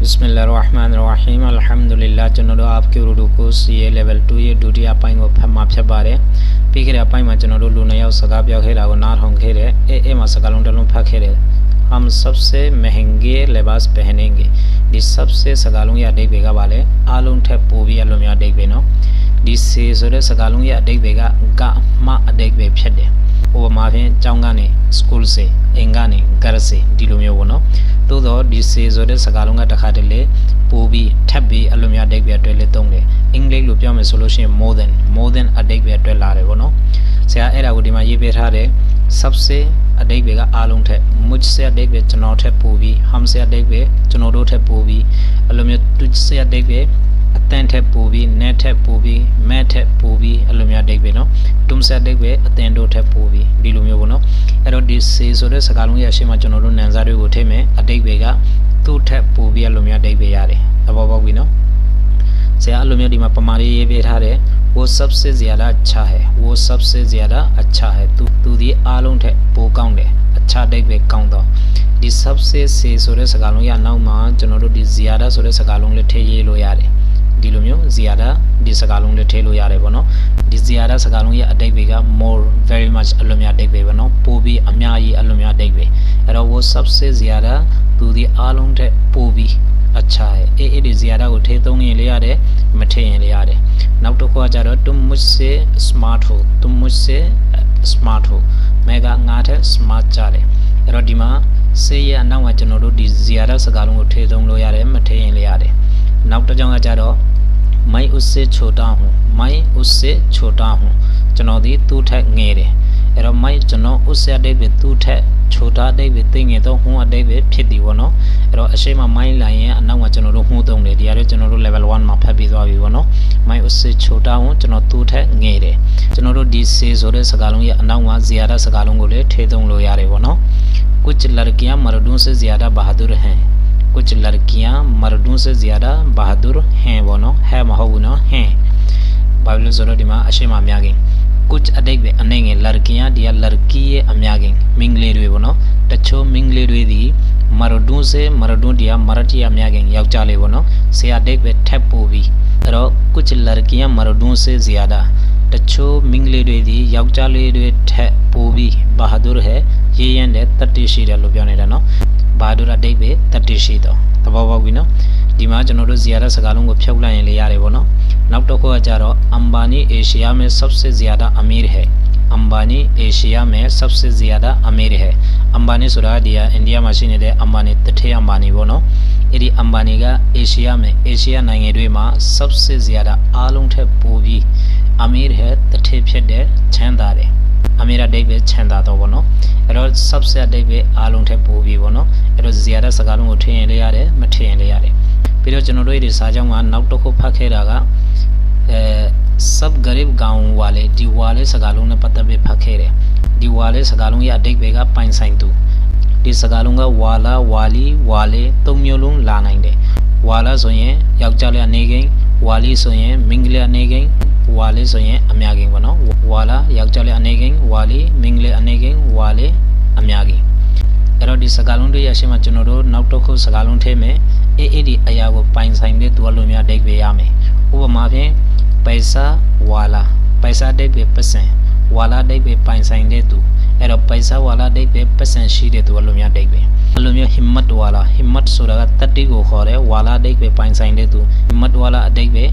بسم اللہ الرحمن الرحیم۔ الحمدللہ چنڈو آپ کے اردو کو سی اے لیول ٹو یہ ڈوٹی آپ پائیں گو پھر ماپ معافیا بارے پیکھے آپ پائیں گو چنڈو لونے یا سکا پیا گھر آگو نار ہوں گھیرے، اے اے ماں سگا لون ڈلوں پھا گھیرے۔ ہم سب سے مہنگے لباس پہنیں گے۔ ڈی سب سے سکا سگالوں یا دیکھ بے گا والے، آلوں ٹھے پوبی آلوں جی یا دیکھ بے نو ڈی سی سورے سگالوں یا دیکھ بے گا گا ماں دیکھ بے پھر دے लिबास पहनेंगे ဒီ सबसे စကားလုံးရဲ့အဓိပ္ပာယ်ကပါလဲအားလုံးထက်ပိုပြီးအလုံးများအဓိပ္ပာယ်နော်ဒီစေဆိုတဲ့စကားလုံးရဲ့အဓိပ္ပာယ်ကကမှအဓိပ္ပာယ်ဖြစ်တယ်ဥပမာဖြင့်ကျောင်းကနေ school စေအိမ်ကနေ gar စေဒီလိုမျိုးပေါ့နော်သို့တော့ဒီစေဆိုတဲ့စကားလုံးကတစ်ခါတလေပိုပြီးထပ်ပြီးအလုံးများအဓိပ္ပာယ်အတွက်လည်းသုံးတယ်အင်္ဂလိပ်လိုပြောမယ်ဆိုလို့ရှိရင် more than more than အဓိပ္ပာယ်အတွက်လာတယ်ပေါ့နော်ဆရာအဲ့ဒါကိုဒီမှာရေးပေးထားတယ် सबसे အဓိပ္ပာယ်ကအားလုံးထက် मुझसे အဓိပ္ပာယ်ကျွန်တော်ထက်ပိုပြီး हमसे အဓိပ္ပာယ်ကျွန်တော်တို့ထက်ပိုပြီးအဲ့လိုမျိုး तुझसे အဓိပ္ပာယ် အတန်ထက်ပိုပြီး net ထက်ပိုပြီး mat ထက်ပိုပြီးအဲ့လိုမျိုးအဓိပ္ပာယ်နော် तुमसे အဓိပ္ပာယ်အတန်တို့ထက်ပိုပြီးဒီလိုမျိုးပေါ့နော်အဲ့တော့ဒီ say ဆိုတဲ့စကားလုံးရဲ့အရှင်းမှာကျွန်တော်တို့နန်စာတွေကိုထည့်မယ်အဓိပ္ပာယ်ကသူ့ထက်ပိုပြီးအဲ့လိုမျိုးအဓိပ္ပာယ်ရတယ်သဘောပေါက်ပြီနော်ဆရာအဲ့လိုမျိုးဒီမှာပမာလေးရေးပေးထားတယ် वो सबसे ज़्यादा अच्छा है वो सबसे ज़्यादा अच्छा है तू तू ဒီအားလုံးထက်ပိုကောင်းတယ် अच्छा အဓိပ္ပာယ်ကောင်းတော့ဒီ सबसे စေဆိုတဲ့စကားလုံးရနောက်မှာကျွန်တော်တို့ဒီ ज़्यादा ဆိုတဲ့စကားလုံးလေးထည့်ရေးလို့ရတယ် ဒီလိုမျိုးဇီယာဒဒီစကားလုံးလေးထည့်လို့ရတယ်ပေါ့နော်ဒီဇီယာဒစကားလုံးရဲ့အတိတ်ပဲက more very much အလွန်များအတိတ်ပဲပေါ့နော်ပိုပြီးအများကြီးအလွန်များအတိတ်ပဲအဲ့တော့ what subset ဇီယာဒသူဒီအားလုံးတဲ့ပိုပြီးအချာရဲ့အေးအေးဒီဇီယာဒကိုထည့်သုံးရင်လေရတယ်မထည့်ရင်လေရတယ်နောက်တစ်ခုကကြတော့ tu mujhse smart ho tu mujhse smart ho မဲကငါထက် smart ကြတယ်အဲ့တော့ဒီမှာစေးရအနောက်မှာကျွန်တော်တို့ဒီဇီယာဒစကားလုံးကိုထည့်သုံးလို့ရတယ်မထည့်ရင်လေရတယ် ناؤ ٹا جاؤں گا جا رہا میں اس سے چھوٹا ہوں میں اس سے چھوٹا ہوں چنو دی تو ٹھے گیرے ارو میں چنو اس سے اڈے بھی تو ٹھے چھوٹا اڈے بے تنگے تو ہوں اڈے بے پھر دی ونو ارو اشے ما میں لائیں ہیں انہوں چنو رو ہوں تو انگلے دیا رہے چنو رو لیول وان ما پھا بھی دوا بھی ونو میں اس سے چھوٹا ہوں چنو تو ٹھے گیرے چنو رو ڈی سے زورے سکالوں یہ انہوں زیادہ سکالوں گولے ٹھے دوں لو یارے ونو کچھ لڑکیاں مردوں سے زیادہ بہادر ہیں မှာဖတ်ပြီးသွားပြီပေါ့နော် मैं उससे छोटा हूँ ကျွန်တော်သူ့ထက်ငယ်တယ်ကျွန်တော်တို့ဒီ से ဆိုတဲ့စကားလုံးရဲ့အနောက်မှာ ज़्यादा စကားလုံးကိုလည်းထည့်သုံးလို့ရတယ်ပေါ့နော် कुछ लड़कियां मर्दों से ज़्यादा बहादुर हैं कुछ लड़कियां मर्दों से ज़्यादा बहादुर हैं ပေါ့နော် है မဟုတ်ဘူးနော် हैं ဘာလို့လဲဆိုတော့ဒီမှာအရှိမအများကြီး कुछ အတိတ်ပဲအနေငယ် लड़कियां ဒီက लड़की ရဲ့အများကြီးမင်္ဂလေးတွေပေါ့နော်တချို့မင်္ဂလေးတွေဒီ मर्दों से मर्दों ဒီက मर्द ရဲ့အများကြီးယောက်ျားလေးပေါ့နော်ဆရာအတိတ်ပဲထပ်ပို့ပြီးအဲ့တော့ कुछ लड़कियां मर्दों से ज़्यादा တချို့မင်္ဂလေးတွေဒီယောက်ျားလေးတွေထက်ပိုပြီး बहादुर है ရေးရန်တဲ့တတိရှိတယ်လို့ပြောနေတာနော် बहादुर အတိတ်ပဲတတိရှိတော့သဘောပေါက်ပြီနော်ဒီမှာကျွန်တော်တို့ ज़्यादा စကားလုံးကိုဖြုတ်လိုက်ရင်လည်းရတယ်ပေါ့နော်နောက်တစ်ခုကကြတော့ अंबानी एशिया में सबसे ज़्यादा अमीर है अंबानी एशिया में सबसे ज़्यादा अमीर है अंबानी ဆိုတာဒီကအိန္ဒိယမှာရှိနေတဲ့ अंबानी တထေး अंबानी ပေါ့နော်အဲ့ဒီ अंबानी က एशिया में एशिया နိုင်ငံတွေမှာ सबसे ज़्यादा အားလုံးထက်ပိုပြီး अमीर है တထေးဖြစ်တဲ့ချမ်းသာတယ် အမေရဒိတ်ပဲချမ်းသာတော့ဗောနော်အဲ့တော့ subset ဒိတ်ပဲအားလုံးထက်ပိုပြီးဗောနော်အဲ့တော့ ziyada စကားလုံးကိုထည့်ရင်လည်းရတယ်မထည့်ရင်လည်းရတယ်ပြီးတော့ကျွန်တော်တို့ဒီစာကြောင်းကနောက်တစ်ခုဖတ်ခဲ့တာကအဲ sub garib gaun wale ဒီ wale စကားလုံးနဲ့ပတ်သက်ပြီးဖတ်ခဲ့တယ်ဒီ wale စကားလုံးရဲ့အဓိပ္ပာယ်ကပိုင်ဆိုင်သူဒီစကားလုံးက wala wali wale သုံးမျိုးလုံးလာနိုင်တယ် wala ဆိုရင်ယောက်ျားလေးအနေကိန်း wali ဆိုရင်မိန်းကလေးအနေကိန်း ဝါလေးဆိုရင်အများကြီးပေါ့နော်ဝါလာယောက်ျားလေးအနေကိန်းဝါလေးမိန်းကလေးအနေကိန်းဝါလေးအများကြီးအဲ့တော့ဒီစကားလုံးတွေရရှိမှကျွန်တော်တို့နောက်တစ်ခုစကားလုံးထည့်မယ်အေးအေးဒီအရာကိုပိုင်ဆိုင်တဲ့သူအလိုများဒိတ်ပေးရမယ်ဥပမာဖြင့်ပိုက်စာဝါလာပိုက်စာဒိတ်ပေးပတ်စံဝါလာဒိတ်ပေးပိုင်ဆိုင်တဲ့သူအဲ့တော့ပိုက်စာဝါလာဒိတ်ပေးပတ်စံရှိတဲ့သူအလိုများဒိတ်ပေးအလိုမျိုး himmat ဝါလာ himmat ဆိုတာကတတိကိုခေါ်တယ်ဝါလာဒိတ်ပေးပိုင်ဆိုင်တဲ့သူ himmat ဝါလာအဒိတ်ပေး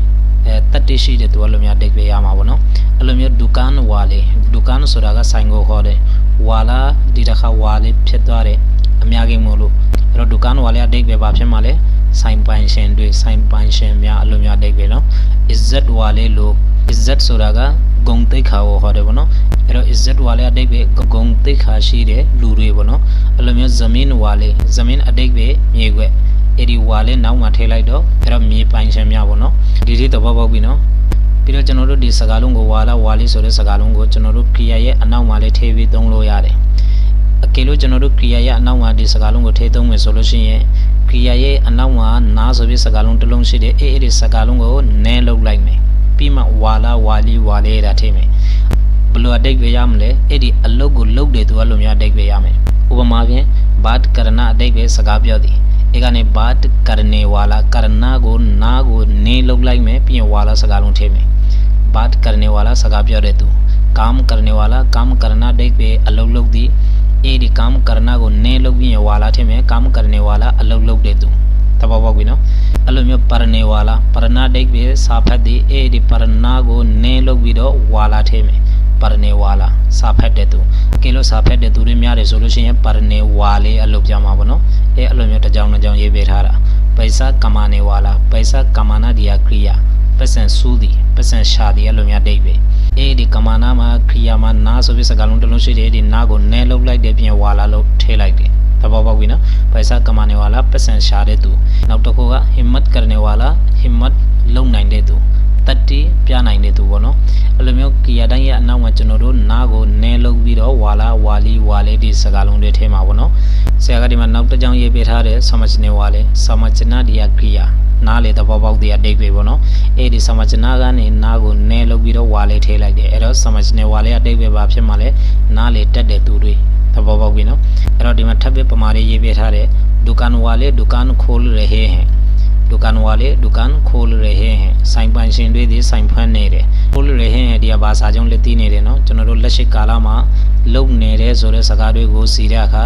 အဲတက်တိရှိတဲ့သူအလိုမျိုးဒိတ်ပေးရမှာပေါ့နော်အဲ့လိုမျိုးဒုကန်ဝါလေဒုကန်ဆိုတာကဆိုင်ကိုခေါ်တယ်ဝါလာဒီတစ်ခါဝါလေဖြစ်သွားတယ်အများကြီးမို့လို့အဲ့တော့ဒုကန်ဝါလေအဒိတ်ပဲဘာဖြစ်မှာလဲဆိုင်ပိုင်ရှင်တွေဆိုင်ပိုင်ရှင်များအလိုမျိုးဒိတ်ပဲနော် izzat ဝါလေလို့ izzat ဆိုတာကဂုံတိတ်ခါကိုခေါ်တယ်ပေါ့နော်အဲ့တော့ izzat ဝါလေအဒိတ်ပဲဂုံတိတ်ခါရှိတဲ့လူတွေပေါ့နော်အဲ့လိုမျိုး zamin ဝါလေ zamin အဒိတ်ပဲမြေခွက် အဲ့ဒီဝါလေးနောက်မှထည့်လိုက်တော့အဲ့တော့မြေပိုင်ရှင်များပေါ့နော်ဒီဒီသဘောပေါက်ပြီနော်ပြီးတော့ကျွန်တော်တို့ဒီစကားလုံးကိုဝါလာဝါလေးဆိုတဲ့စကားလုံးကိုကျွန်တော်တို့ clear ရဲ့အနောက်မှာလေးထည့်ပြီးသုံးလို့ရတယ်အကယ်လို့ကျွန်တော်တို့ clear ရဲ့အနောက်မှာဒီစကားလုံးကိုထည့်သုံးမယ်ဆိုလို့ရှိရင် clear ရဲ့အနောက်မှာနားဆိုပြီးစကားလုံးတစ်လုံးရှိတယ်အဲ့အဲ့ဒီစကားလုံးကိုနည်းလုပ်လိုက်မယ်ပြီးမှဝါလာဝါလီဝါလေးဒါထည့်မယ်ဘယ်လိုအတိတ်ပဲရမလဲအဲ့ဒီအလုတ်ကိုလုတ်တယ်သူကလိုမျိုးအတိတ်ပဲရမယ်ဥပမာဖြင့်ဘတ်ကရဏအတိတ်ပဲစကားပြောသည် ဒီကနေဘတ်ကရနေဝါလာကရနာကိုနာကိုနေလောက်လိုက်မယ်ပြီးရင်ဝါလာစကားလုံးထည့်မယ်ဘတ်ကရနေဝါလာစကားပြောတဲ့သူကာမ်ကရနေဝါလာကာမ်ကရနာဒိတ်ပဲအလုံးလုံးသည်အဲ့ဒီကာမ်ကရနာကိုနေလောက်ပြီးရင်ဝါလာထည့်မယ်ကာမ်ကရနေဝါလာအလုံးလုံးတဲ့သူတဘော ပေါက်ပြီနော်အဲ့လိုမျိုးပရနေဝါလာပရဏဒိတ်ပဲစာဖတ်သည်အဲ့ဒီပရဏကိုနေလောက်ပြီးတော့ဝါလာထည့်မယ်ပရနေဝါလာစာဖတ်တဲ့သူကဲလို့စာဖတ်တဲ့သူတွေများတယ်ဆိုလို့ရှိရင်ပရနေဝါလေးအလုပ်ပြမှာပေါ့နော်အဲအဲ့လိုမျိုးတစ်ကြောင်တစ်ကြောင်ရေးပေးထားတာပိစာကမာနေဝါလာပိစာကမာနာဒီယာခရိယာပစံစူးသည်ပစံရှာသည်အဲ့လိုမျိုးဒိတ်ပဲအဲဒီကမာနာမှာခရိယာမှာနာဆိုပြီးစကားလုံးတစ်လုံးရှိတယ်ဒီနာကိုနဲလုတ်လိုက်တဲ့ပြင်ဝါလာလို့ထဲလိုက်တယ်သဘောပေါက်ပြီနော်ပိစာကမာနေဝါလာပစံရှာတဲ့သူနောက်တစ်ခုကဟိမတ်ကရနေဝါလာဟိမတ်လုံနိုင်တဲ့သူ တတိပြနိုင်တဲ့သူပေါ့နော်အဲ့လိုမျိုးကီယာတိုင်းရဲ့အနောက်မှာကျွန်တော်တို့နားကိုနဲလုံးပြီးတော့ဝါလာဝါလီဝါလေးဒီစကားလုံးတွေထဲမှာပေါ့နော်ဆရာကဒီမှာနောက်တစ်ကြောင်းရေးပေးထားတဲ့ဆမချနေဝါလေးဆမချနာဒီယာကီယာနားလေသဘောပေါက်တဲ့အတိတ်ပဲပေါ့နော်အဲ့ဒီဆမချနာကနေနားကိုနဲလုံးပြီးတော့ဝါလေးထဲလိုက်တယ်အဲ့တော့ဆမချနေဝါလေးအတိတ်ပဲဘာဖြစ်မှလဲနားလေတက်တဲ့သူတွေသဘောပေါက်ပြီနော်အဲ့တော့ဒီမှာထပ်ပြီးပမာလေးရေးပေးထားတဲ့ဒုကန်ဝါလေးဒုကန်ခိုးရဟဲဟဲ दुकान वाले दुकान खोल रहे हैं ဆိုင်ပိုင်ရှင်တွေဒီဆိုင်ဖွင့်နေတယ် खोल रहे हैं ဒီကဘာစာကြောင့်လက်သိနေတယ်နော်ကျွန်တော်တို့လက်ရှိကာလမှာလုံနေတဲ့ဆိုတဲ့စကားတွေကိုစီတဲ့အခါ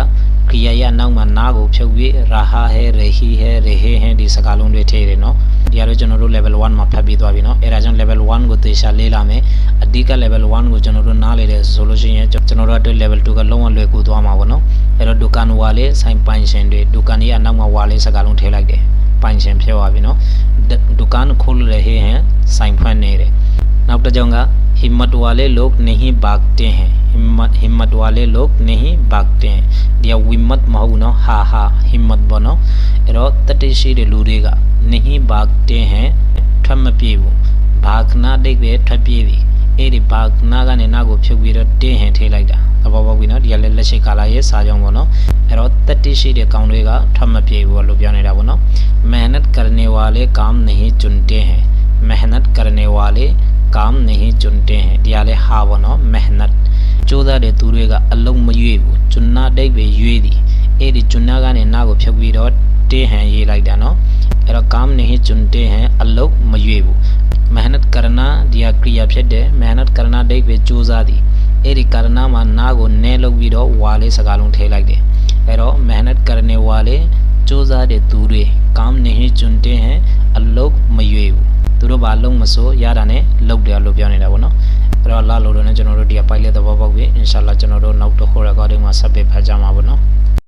ခရီးရနောက်မှာနားကိုဖြုတ်ပြီးရာဟာဟဲရဟီဟဲရဟေဟဲဒီစကားလုံးတွေထည့်တယ်နော်ဒီကတော့ကျွန်တော်တို့ level 1မှာဖတ်ပြီးသွားပြီနော်အဲဒါကြောင့် level 1ကိုသေချာလေ့လာမယ်အဓိက level 1ကိုကျွန်တော်တို့နားလေတယ်ဆိုလို့ရှိရင်ကျွန်တော်တို့အတွက် level 2ကလုံးဝလွယ်ကူသွားမှာပေါ့နော်အဲတော့ဒုကန်ဝါလေဆိုင်ပိုင်ရှင်တွေဒုကန်ကြီးအနောက်မှာဝါလေစကားလုံးထည့်လိုက်တယ် ပိုင်ရှင်ဖြစ်သွားပြီနော်ဒုကန်खोल रहे हैं साइन फन ने रेနောက်တစ်ကြောင်းက हिम्मत वाले लोग नहीं भागते हैं हिम्मत हिम्मत वाले लोग नहीं भागते हैं ဒီက विमत မဟုတ်နော်ဟာဟာ हिम्मत ပေါ့နော်အဲ့တော့တတိရှိတဲ့လူတွေက नहीं भागते हैं ထွက်မပြေဘူး भागना ဒိတ်ပဲထွက်ပြေးပြီအဲ့ဒီ भागना ကနေနောက်ကိုဖြုတ်ပြီး محنت کرنے والے کام نہیں چنتے ہیں محنت کرنے والے کام نہیں چنتے ہیں تورے گا الگ میو چننا دی چنا گانے ناگوی روتے ہیں یہ لائک کام نہیں چنتے ہیں الگ میوے وہ محنت کرنا دیا کردے محنت کرنا ڈگے چوزا دی အဲ့ဒီ करना မှာနားကိုနဲလုပ်ပြီးတော့ဝါလေးစကားလုံးထည့်လိုက်တယ်အဲ့တော့ मेहनत करने वाले စူးစမ်းတဲ့သူတွေကောင်းနေချွန်းတင်းဟဲ့အလုတ်မရွေဘူးသူတို့ဘာလုံးမစိုးရတာနဲ့လုတ်တယ်လို့ပြောနေတာပေါ့နော်အဲ့တော့လာလို့တော့ねကျွန်တော်တို့ဒီအပိုက်လေးသဘောပေါက်ပြီအင်ရှာလာကျွန်တော်တို့နောက်တစ်ခု recording မှာဆက်ပြီးဖတ်ကြမှာပေါ့နော်